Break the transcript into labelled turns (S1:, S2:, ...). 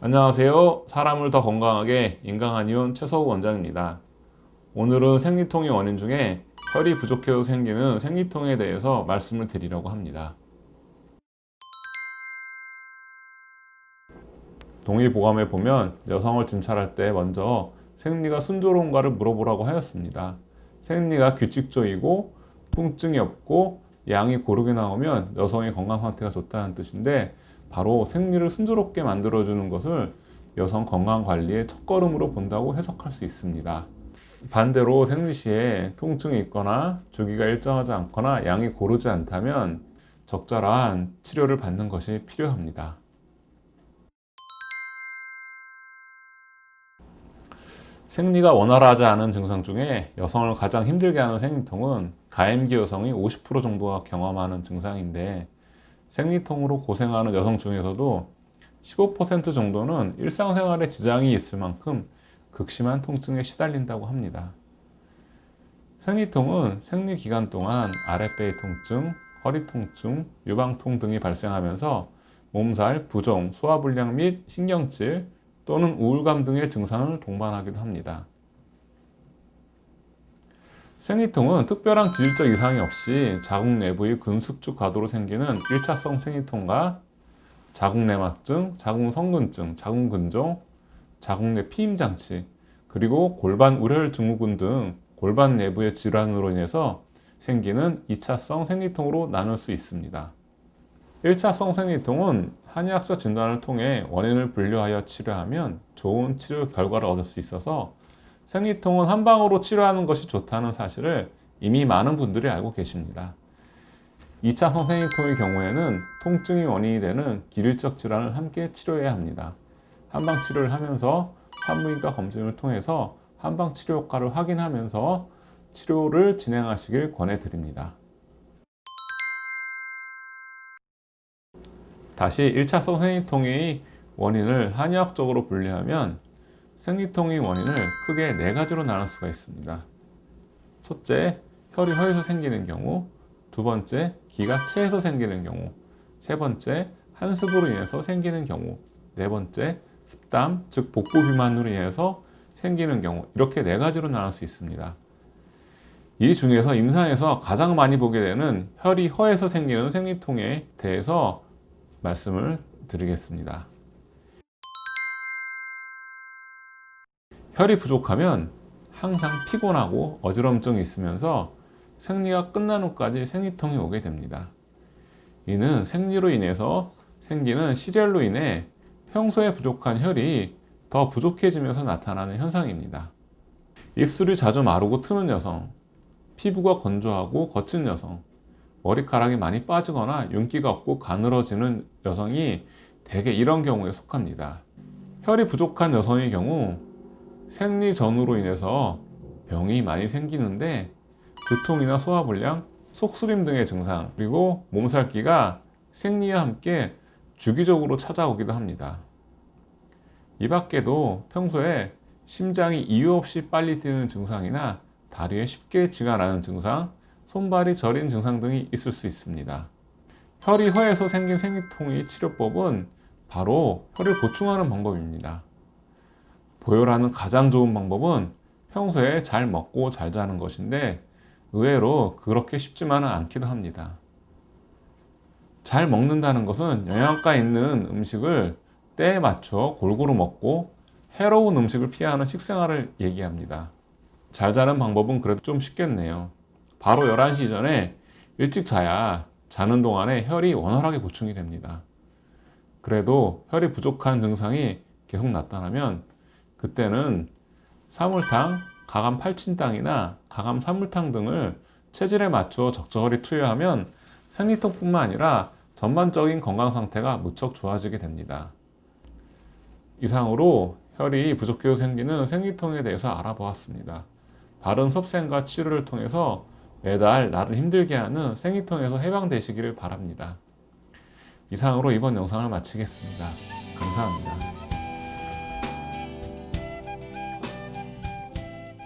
S1: 안녕하세요. 사람을 더 건강하게 인강한의원 최서우 원장입니다. 오늘은 생리통의 원인 중에 혈이 부족해서 생기는 생리통에 대해서 말씀을 드리려고 합니다. 동의보감에 보면 여성을 진찰할 때 먼저 생리가 순조로운가를 물어보라고 하였습니다. 생리가 규칙적이고 통증이 없고 양이 고르게 나오면 여성의 건강 상태가 좋다는 뜻인데 바로 생리를 순조롭게 만들어주는 것을 여성 건강 관리의 첫걸음으로 본다고 해석할 수 있습니다. 반대로 생리 시에 통증이 있거나 주기가 일정하지 않거나 양이 고르지 않다면 적절한 치료를 받는 것이 필요합니다. 생리가 원활하지 않은 증상 중에 여성을 가장 힘들게 하는 생리통은 가임기 여성이 50% 정도가 경험하는 증상인데 생리통으로 고생하는 여성 중에서도 15% 정도는 일상생활에 지장이 있을 만큼 극심한 통증에 시달린다고 합니다. 생리통은 생리 기간 동안 아랫배의 통증, 허리 통증, 유방통 등이 발생하면서 몸살, 부종, 소화불량 및 신경질 또는 우울감 등의 증상을 동반하기도 합니다. 생리통은 특별한 기질적 이상이 없이 자궁 내부의 근숙축 과도로 생기는 1차성 생리통과 자궁 내막증, 자궁 성근증, 자궁 근종, 자궁 내 피임 장치, 그리고 골반 우려혈 증후군 등 골반 내부의 질환으로 인해서 생기는 2차성 생리통으로 나눌 수 있습니다. 1차성 생리통은 한의학적 진단을 통해 원인을 분류하여 치료하면 좋은 치료 결과를 얻을 수 있어서 생리통은 한 방으로 치료하는 것이 좋다는 사실을 이미 많은 분들이 알고 계십니다. 2차 성 생리통의 경우에는 통증이 원인이 되는 기일적 질환을 함께 치료해야 합니다. 한방 치료를 하면서 산부인과 검진을 통해서 한방 치료 효과를 확인하면서 치료를 진행하시길 권해드립니다. 다시 1차 성 생리통의 원인을 한의학적으로 분류하면 생리통의 원인을 크게 네 가지로 나눌 수가 있습니다. 첫째, 혈이 허에서 생기는 경우, 두 번째, 기가 체에서 생기는 경우, 세 번째, 한습으로 인해서 생기는 경우, 네 번째, 습담, 즉 복부 비만으로 인해서 생기는 경우, 이렇게 네 가지로 나눌 수 있습니다. 이 중에서 임상에서 가장 많이 보게 되는 혈이 허에서 생기는 생리통에 대해서 말씀을 드리겠습니다. 혈이 부족하면 항상 피곤하고 어지럼증이 있으면서 생리가 끝난 후까지 생리통이 오게 됩니다. 이는 생리로 인해서 생기는 시절로 인해 평소에 부족한 혈이 더 부족해지면서 나타나는 현상입니다. 입술이 자주 마르고 트는 여성, 피부가 건조하고 거친 여성, 머리카락이 많이 빠지거나 윤기가 없고 가늘어지는 여성이 대개 이런 경우에 속합니다. 혈이 부족한 여성의 경우 생리 전후로 인해서 병이 많이 생기는데 두통이나 소화불량, 속쓰림 등의 증상, 그리고 몸살기가 생리와 함께 주기적으로 찾아오기도 합니다. 이 밖에도 평소에 심장이 이유 없이 빨리 뛰는 증상이나 다리에 쉽게 지가 나는 증상, 손발이 저린 증상 등이 있을 수 있습니다. 혈이 허에서 생긴 생리통의 치료법은 바로 혈을 보충하는 방법입니다. 보혈하는 가장 좋은 방법은 평소에 잘 먹고 잘 자는 것인데 의외로 그렇게 쉽지만은 않기도 합니다. 잘 먹는다는 것은 영양가 있는 음식을 때에 맞춰 골고루 먹고 해로운 음식을 피하는 식생활을 얘기합니다. 잘 자는 방법은 그래도 좀 쉽겠네요. 바로 11시 전에 일찍 자야 자는 동안에 혈이 원활하게 보충이 됩니다. 그래도 혈이 부족한 증상이 계속 나타나면 그때는 사물탕, 가감 팔친탕이나 가감 사물탕 등을 체질에 맞추어 적절히 투여하면 생리통뿐만 아니라 전반적인 건강 상태가 무척 좋아지게 됩니다. 이상으로 혈이 부족해서 생기는 생리통에 대해서 알아보았습니다. 바른 섭생과 치료를 통해서 매달 나를 힘들게 하는 생리통에서 해방되시기를 바랍니다. 이상으로 이번 영상을 마치겠습니다. 감사합니다.